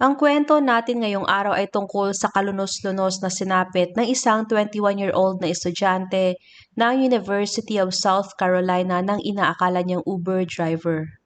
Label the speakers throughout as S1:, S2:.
S1: Ang kwento natin ngayong araw ay tungkol sa kalunos-lunos na sinapit ng isang 21-year-old na estudyante ng University of South Carolina nang inaakala niyang Uber driver.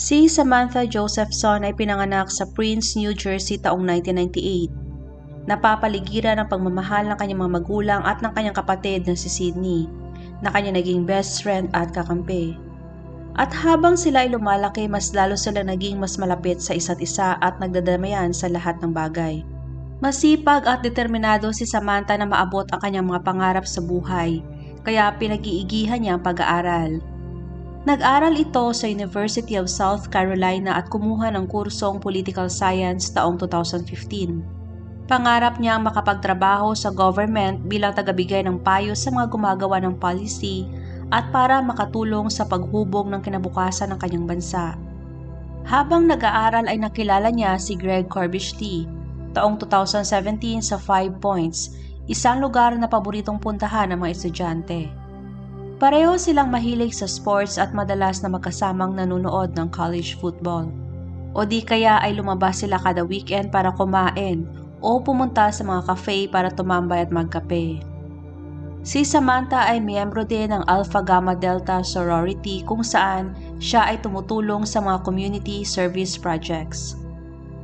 S1: Si Samantha Josephson ay pinanganak sa Prince, New Jersey taong 1998. Napapaligiran ng pagmamahal ng kanyang mga magulang at ng kanyang kapatid na si Sydney, na kanya naging best friend at kakampi. At habang sila ay lumalaki, mas lalo sila naging mas malapit sa isa't isa at nagdadamayan sa lahat ng bagay. Masipag at determinado si Samantha na maabot ang kanyang mga pangarap sa buhay, kaya pinag-iigihan niya ang pag-aaral. Nag-aral ito sa University of South Carolina at kumuha ng kursong Political Science taong 2015. Pangarap niya ang makapagtrabaho sa government bilang tagabigay ng payo sa mga gumagawa ng policy at para makatulong sa paghubog ng kinabukasan ng kanyang bansa. Habang nag-aaral ay nakilala niya si Greg Corbish Lee taong 2017 sa Five Points, isang lugar na paboritong puntahan ng mga estudyante. Pareho silang mahilig sa sports at madalas na magkasamang nanonood ng college football. O di kaya ay lumabas sila kada weekend para kumain o pumunta sa mga cafe para tumambay at magkape. Si Samantha ay miyembro din ng Alpha Gamma Delta sorority kung saan siya ay tumutulong sa mga community service projects.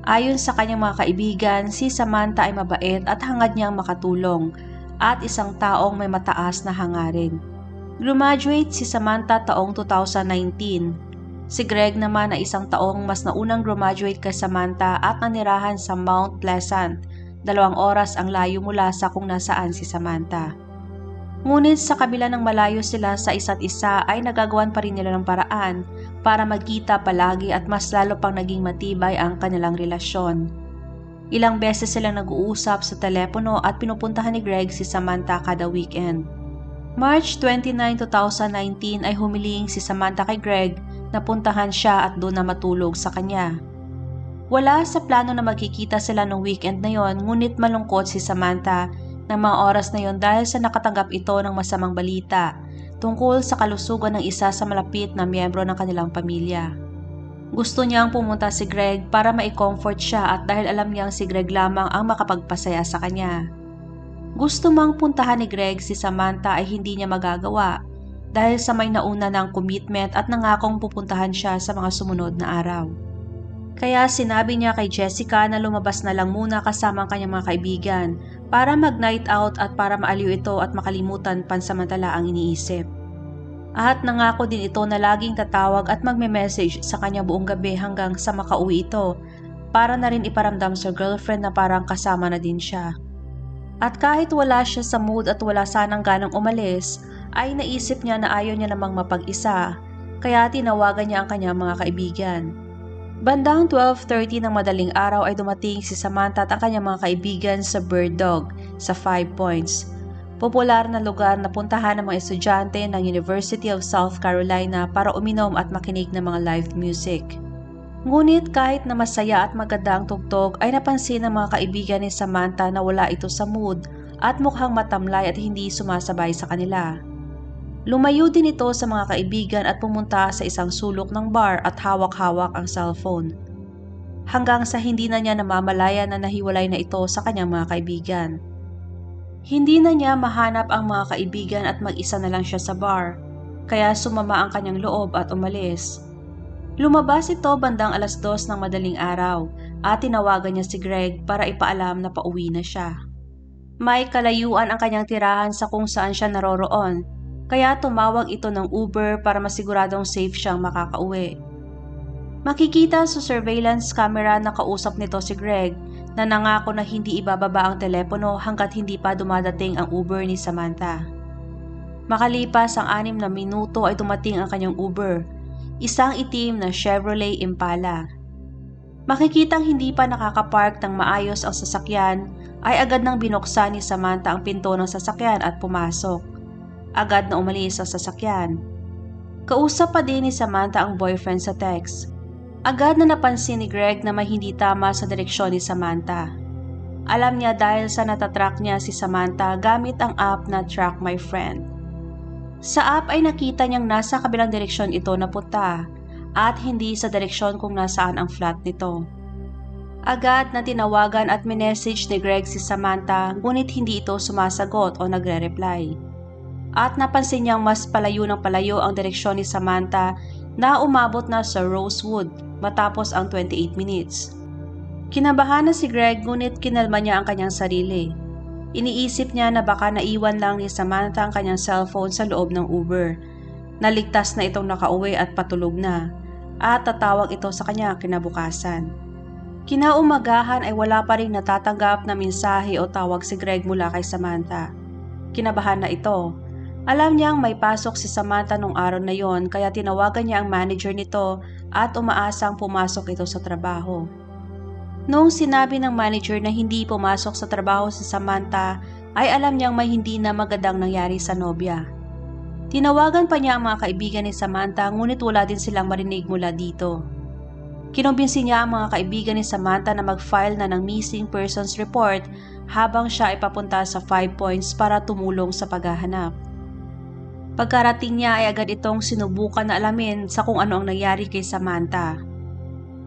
S1: Ayon sa kanyang mga kaibigan, si Samantha ay mabait at hangad niyang makatulong at isang taong may mataas na hangarin. Graduate si Samantha taong 2019. Si Greg naman ay isang taong mas naunang graduate kay Samantha at nanirahan sa Mount Pleasant. Dalawang oras ang layo mula sa kung nasaan si Samantha. Ngunit sa kabila ng malayo sila sa isa't isa ay nagagawan pa rin nila ng paraan para magkita palagi at mas lalo pang naging matibay ang kanilang relasyon. Ilang beses silang nag-uusap sa telepono at pinupuntahan ni Greg si Samantha kada weekend. March 29, 2019 ay humiling si Samantha kay Greg na puntahan siya at doon na matulog sa kanya. Wala sa plano na magkikita sila nung weekend na yon ngunit malungkot si Samantha ng mga oras na yon dahil sa nakatanggap ito ng masamang balita tungkol sa kalusugan ng isa sa malapit na miyembro ng kanilang pamilya. Gusto niyang pumunta si Greg para ma-comfort siya at dahil alam niyang si Greg lamang ang makapagpasaya sa kanya. Gusto mang puntahan ni Greg si Samantha ay hindi niya magagawa dahil sa may nauna ng commitment at nangakong pupuntahan siya sa mga sumunod na araw. Kaya sinabi niya kay Jessica na lumabas na lang muna kasama ang kanyang mga kaibigan para mag-night out at para maaliw ito at makalimutan pansamantala ang iniisip. At nangako din ito na laging tatawag at magme-message sa kanya buong gabi hanggang sa makauwi ito para na rin iparamdam sa girlfriend na parang kasama na din siya. At kahit wala siya sa mood at wala sanang ganang umalis, ay naisip niya na ayaw niya namang mapag-isa, kaya tinawagan niya ang kanyang mga kaibigan. Bandang 12.30 ng madaling araw ay dumating si Samantha at ang kanyang mga kaibigan sa Bird Dog sa Five Points. Popular na lugar na puntahan ng mga estudyante ng University of South Carolina para uminom at makinig ng mga live music. Ngunit kahit na masaya at maganda ang tugtog ay napansin ng mga kaibigan ni Samantha na wala ito sa mood at mukhang matamlay at hindi sumasabay sa kanila. Lumayo din ito sa mga kaibigan at pumunta sa isang sulok ng bar at hawak-hawak ang cellphone. Hanggang sa hindi na niya namamalaya na nahiwalay na ito sa kanyang mga kaibigan. Hindi na niya mahanap ang mga kaibigan at mag-isa na lang siya sa bar, kaya sumama ang kanyang loob at umalis. Lumabas ito bandang alas dos ng madaling araw at tinawagan niya si Greg para ipaalam na pauwi na siya. May kalayuan ang kanyang tirahan sa kung saan siya naroroon, kaya tumawag ito ng Uber para masiguradong safe siyang makakauwi. Makikita sa surveillance camera na kausap nito si Greg na nangako na hindi ibababa ang telepono hanggat hindi pa dumadating ang Uber ni Samantha. Makalipas ang anim na minuto ay dumating ang kanyang Uber isang itim na Chevrolet Impala. Makikitang hindi pa nakakapark ng maayos ang sasakyan ay agad nang binuksan ni Samantha ang pinto ng sasakyan at pumasok. Agad na umalis sa sasakyan. Kausap pa din ni Samantha ang boyfriend sa text. Agad na napansin ni Greg na may hindi tama sa direksyon ni Samantha. Alam niya dahil sa natatrack niya si Samantha gamit ang app na Track My Friend. Sa app ay nakita niyang nasa kabilang direksyon ito napunta at hindi sa direksyon kung nasaan ang flat nito. Agad na tinawagan at minessage ni Greg si Samantha ngunit hindi ito sumasagot o nagre-reply. At napansin niyang mas palayo ng palayo ang direksyon ni Samantha na umabot na sa Rosewood matapos ang 28 minutes. Kinabahan na si Greg ngunit kinalma niya ang kanyang sarili. Iniisip niya na baka naiwan lang ni Samantha ang kanyang cellphone sa loob ng Uber. Naligtas na itong nakauwi at patulog na at tatawag ito sa kanya kinabukasan. Kinaumagahan ay wala pa rin natatanggap na mensahe o tawag si Greg mula kay Samantha. Kinabahan na ito. Alam niyang may pasok si Samantha nung araw na yon kaya tinawagan niya ang manager nito at umaasang pumasok ito sa trabaho. Noong sinabi ng manager na hindi pumasok sa trabaho si Samantha, ay alam niyang may hindi na magandang nangyari sa nobya. Tinawagan pa niya ang mga kaibigan ni Samantha ngunit wala din silang marinig mula dito. Kinumbinsi niya ang mga kaibigan ni Samantha na mag-file na ng missing persons report habang siya ay papunta sa 5 points para tumulong sa paghahanap. Pagkarating niya ay agad itong sinubukan na alamin sa kung ano ang nangyari kay Samantha.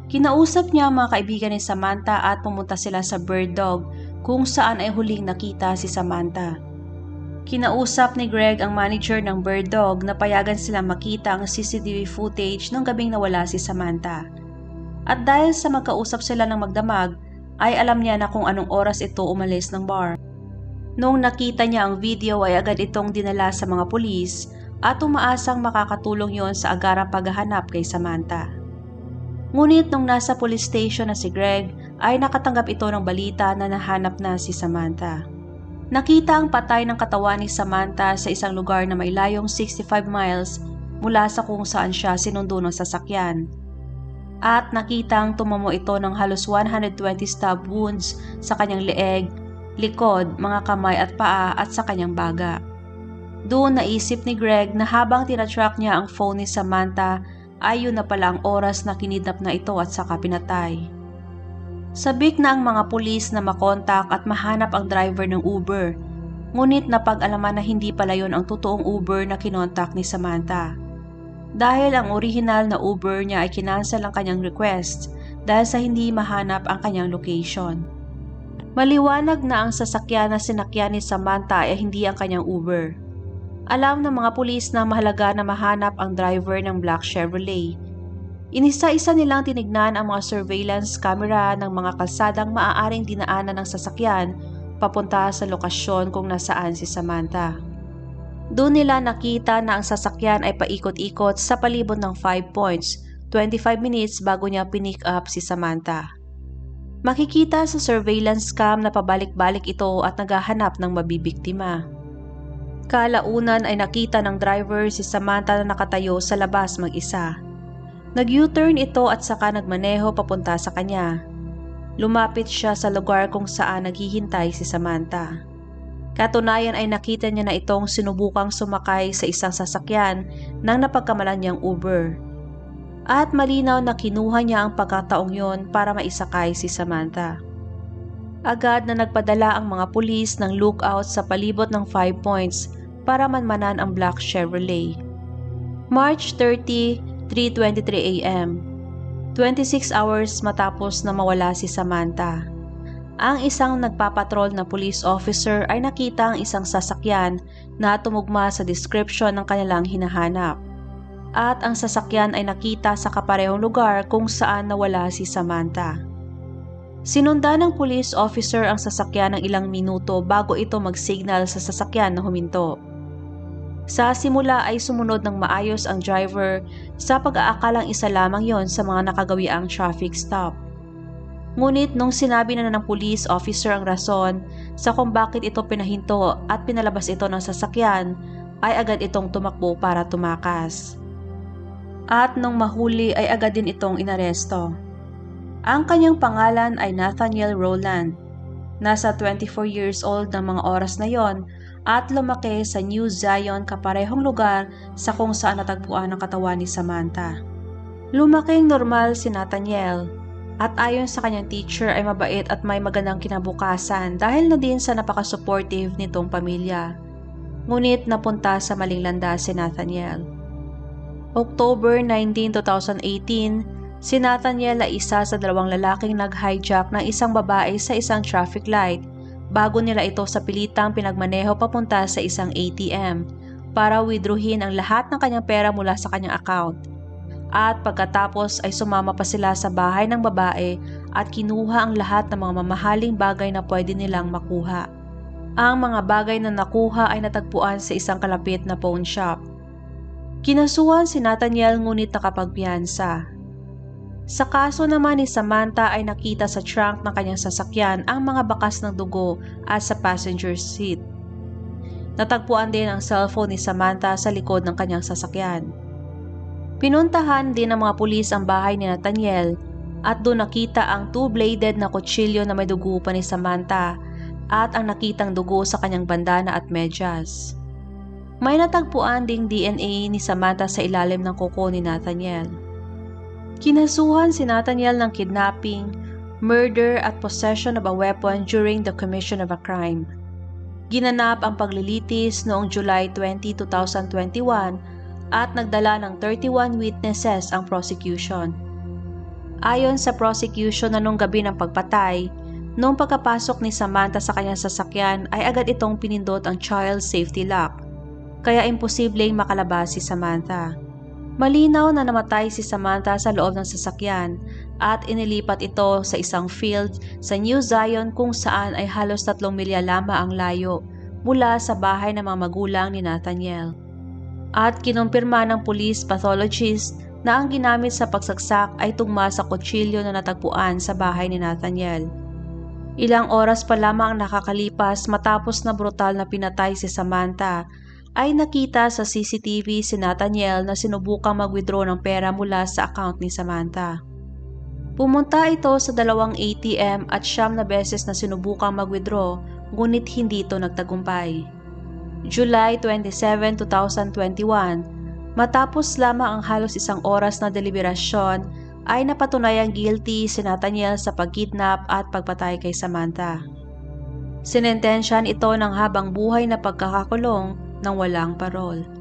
S1: Kinausap niya ang mga kaibigan ni Samantha at pumunta sila sa Bird Dog kung saan ay huling nakita si Samantha. Kinausap ni Greg ang manager ng Bird Dog na payagan silang makita ang CCTV footage ng gabing nawala si Samantha. At dahil sa magkausap sila ng magdamag, ay alam niya na kung anong oras ito umalis ng bar. Noong nakita niya ang video ay agad itong dinala sa mga pulis at umaasang makakatulong yon sa agarang paghahanap kay Samantha. Ngunit nung nasa police station na si Greg ay nakatanggap ito ng balita na nahanap na si Samantha. Nakita ang patay ng katawan ni Samantha sa isang lugar na may layong 65 miles mula sa kung saan siya sinundo ng sasakyan. At nakitang tumamo ito ng halos 120 stab wounds sa kanyang leeg likod, mga kamay at paa at sa kanyang baga. Doon naisip ni Greg na habang tinatrack niya ang phone ni Samantha ay yun na pala ang oras na kinidnap na ito at saka pinatay. Sabik na ang mga pulis na makontak at mahanap ang driver ng Uber, ngunit napag-alaman na hindi pala yon ang totoong Uber na kinontak ni Samantha. Dahil ang original na Uber niya ay kinansel ang kanyang request dahil sa hindi mahanap ang kanyang location. Maliwanag na ang sasakyan na sinakyan ni Samantha ay hindi ang kanyang Uber. Alam ng mga pulis na mahalaga na mahanap ang driver ng black Chevrolet. Inisa-isa nilang tinignan ang mga surveillance camera ng mga kalsadang maaaring dinaanan ng sasakyan papunta sa lokasyon kung nasaan si Samantha. Doon nila nakita na ang sasakyan ay paikot-ikot sa palibot ng 5 points, 25 minutes bago niya pinick up si Samantha. Makikita sa surveillance cam na pabalik-balik ito at naghahanap ng mabibiktima. Kalaunan ay nakita ng driver si Samantha na nakatayo sa labas mag-isa. Nag-U-turn ito at saka nagmaneho papunta sa kanya. Lumapit siya sa lugar kung saan naghihintay si Samantha. Katunayan ay nakita niya na itong sinubukang sumakay sa isang sasakyan ng napagkamalan niyang Uber at malinaw na kinuha niya ang pagkataong yon para maisakay si Samantha. Agad na nagpadala ang mga pulis ng lookout sa palibot ng 5 points para manmanan ang black Chevrolet. March 30, 3.23 a.m. 26 hours matapos na mawala si Samantha. Ang isang nagpapatrol na police officer ay nakita ang isang sasakyan na tumugma sa description ng kanilang hinahanap at ang sasakyan ay nakita sa kaparehong lugar kung saan nawala si Samantha. Sinundan ng police officer ang sasakyan ng ilang minuto bago ito mag-signal sa sasakyan na huminto. Sa simula ay sumunod ng maayos ang driver sa pag-aakalang isa lamang yon sa mga nakagawiang traffic stop. Ngunit nung sinabi na ng police officer ang rason sa kung bakit ito pinahinto at pinalabas ito ng sasakyan, ay agad itong tumakbo para tumakas at nung mahuli ay agad din itong inaresto. Ang kanyang pangalan ay Nathaniel Rowland. Nasa 24 years old ng mga oras na yon at lumaki sa New Zion kaparehong lugar sa kung saan natagpuan ang katawan ni Samantha. Lumaking normal si Nathaniel at ayon sa kanyang teacher ay mabait at may magandang kinabukasan dahil na din sa napaka-supportive nitong pamilya. Ngunit napunta sa maling landas si Nathaniel. October 19, 2018, si Nathaniel ay isa sa dalawang lalaking nag-hijack ng isang babae sa isang traffic light bago nila ito sa pilitang pinagmaneho papunta sa isang ATM para withdrawin ang lahat ng kanyang pera mula sa kanyang account. At pagkatapos ay sumama pa sila sa bahay ng babae at kinuha ang lahat ng mga mamahaling bagay na pwede nilang makuha. Ang mga bagay na nakuha ay natagpuan sa isang kalapit na pawn shop. Kinasuhan si Nathaniel ngunit nakapagpiyansa. Sa kaso naman ni Samantha ay nakita sa trunk ng kanyang sasakyan ang mga bakas ng dugo at sa passenger seat. Natagpuan din ang cellphone ni Samantha sa likod ng kanyang sasakyan. Pinuntahan din ng mga pulis ang bahay ni Nathaniel at doon nakita ang two-bladed na kutsilyo na may dugo pa ni Samantha at ang nakitang dugo sa kanyang bandana at medyas. May natagpuan ding DNA ni Samantha sa ilalim ng kuko ni Nathaniel. Kinasuhan si Nathaniel ng kidnapping, murder at possession of a weapon during the commission of a crime. Ginanap ang paglilitis noong July 20, 2021 at nagdala ng 31 witnesses ang prosecution. Ayon sa prosecution na nung gabi ng pagpatay, noong pagkapasok ni Samantha sa kanyang sasakyan ay agad itong pinindot ang child safety lock, kaya imposibleng makalabas si Samantha. Malinaw na namatay si Samantha sa loob ng sasakyan at inilipat ito sa isang field sa New Zion kung saan ay halos tatlong milya lamang ang layo mula sa bahay ng mga magulang ni Nathaniel. At kinumpirma ng police pathologist na ang ginamit sa pagsaksak ay tugma sa kutsilyo na natagpuan sa bahay ni Nathaniel. Ilang oras pa lamang nakakalipas matapos na brutal na pinatay si Samantha ay nakita sa CCTV si Nathaniel na sinubukang mag-withdraw ng pera mula sa account ni Samantha. Pumunta ito sa dalawang ATM at siyam na beses na sinubukang mag-withdraw ngunit hindi ito nagtagumpay. July 27, 2021, matapos lamang ang halos isang oras na deliberasyon ay napatunayang guilty si Nathaniel sa pagkidnap at pagpatay kay Samantha. Sinentensyan ito ng habang buhay na pagkakakulong ng walang parol.